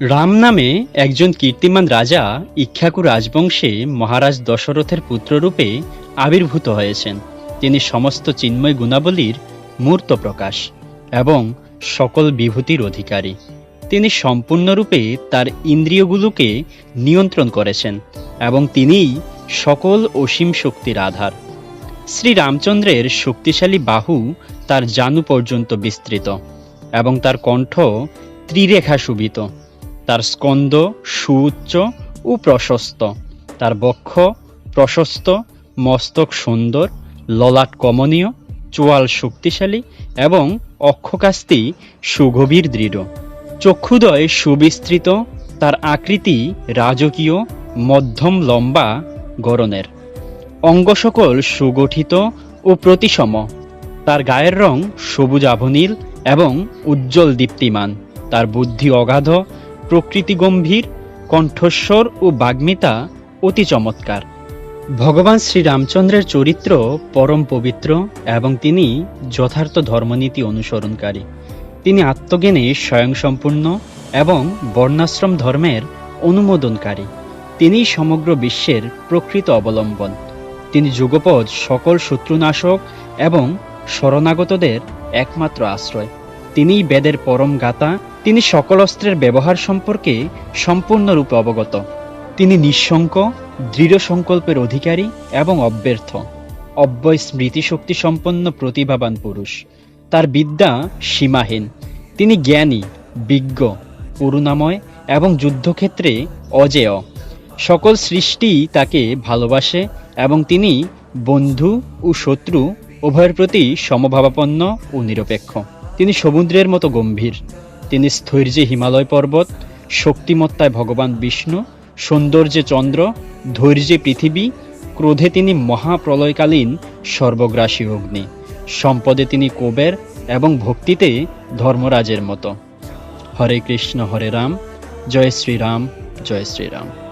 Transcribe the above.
রাম নামে একজন কীর্তিমান রাজা ইক্ষাকু রাজবংশে মহারাজ দশরথের পুত্ররূপে আবির্ভূত হয়েছেন। তিনি সমস্ত চিন্ময় গুণাবলীর মূর্ত প্রকাশ এবং সকল বিভূতির অধিকারী। তিনি সম্পূর্ণরূপে তার ইন্দ্রিয়গুলোকে নিয়ন্ত্রণ করেছেন এবং তিনিই সকল অসীম শক্তির আধার। শ্রী রামচন্দ্রের শক্তিশালী বাহু তার জানু পর্যন্ত বিস্তৃত এবং তার কণ্ঠ ত্রিরেখা শোভিত। তার স্কন্দ সুউচ্চ ও প্রশস্ত। তার বক্ষ প্রশস্ত, মস্তক সুন্দর, ললাট কমনীয়, চোয়াল শক্তিশালী এবং অক্ষকাস্তি সুগভীর দৃঢ়। চক্ষুদয় সুবিস্তৃত, তার আকৃতি রাজকীয়, মধ্যম লম্বা গড়নের। অঙ্গ সকল সুগঠিত ও প্রতিসম। তার গায়ের রং সবুজ আভনীল এবং উজ্জ্বল দীপ্তিমান। তার বুদ্ধি অগাধ প্রকৃতি গম্ভীর কণ্ঠস্বর ও বাগ্মিতা অতি চমৎকার। ভগবান শ্রীরামচন্দ্রের চরিত্র পরম পবিত্র এবং তিনি যথার্থ ধর্মনীতি অনুসরণকারী। তিনি আত্মজ্ঞানে স্বয়ংসম্পূর্ণ এবং বর্ণাশ্রম ধর্মের অনুমোদনকারী। তিনি সমগ্র বিশ্বের প্রকৃত অবলম্বন। তিনি যুগপদ সকল শত্রুনাশক এবং শরণাগতদের একমাত্র আশ্রয়। তিনিই বেদের পরম গাতা তিনি সকল অস্ত্রের ব্যবহার সম্পর্কে সম্পূর্ণরূপে অবগত। তিনি নিঃশঙ্ক দৃঢ় সংকল্পের অধিকারী এবং অব্যর্থ। অব্যয় স্মৃতিশক্তি সম্পন্ন প্রতিভাবান পুরুষ। তার বিদ্যা সীমাহীন। তিনি জ্ঞানী, বিজ্ঞ, করুণাময় এবং যুদ্ধক্ষেত্রে অজেয়। সকল সৃষ্টি তাকে ভালোবাসে এবং তিনি বন্ধু ও শত্রু উভয়ের প্রতি সমভাবাপন্ন ও নিরপেক্ষ। তিনি সমুদ্রের মতো গম্ভীর। তিনি স্থৈর্যে হিমালয় পর্বত, শক্তিমত্তায় ভগবান বিষ্ণু, সৌন্দর্যে চন্দ্র, ধৈর্যে পৃথিবী, ক্রোধে তিনি মহাপ্রলয়কালীন সর্বগ্রাসী অগ্নি, সম্পদে তিনি কোবের এবং ভক্তিতে ধর্মরাজের মতো। হরে কৃষ্ণ, হরে রাম, জয় শ্রীরাম জয় শ্রীরাম।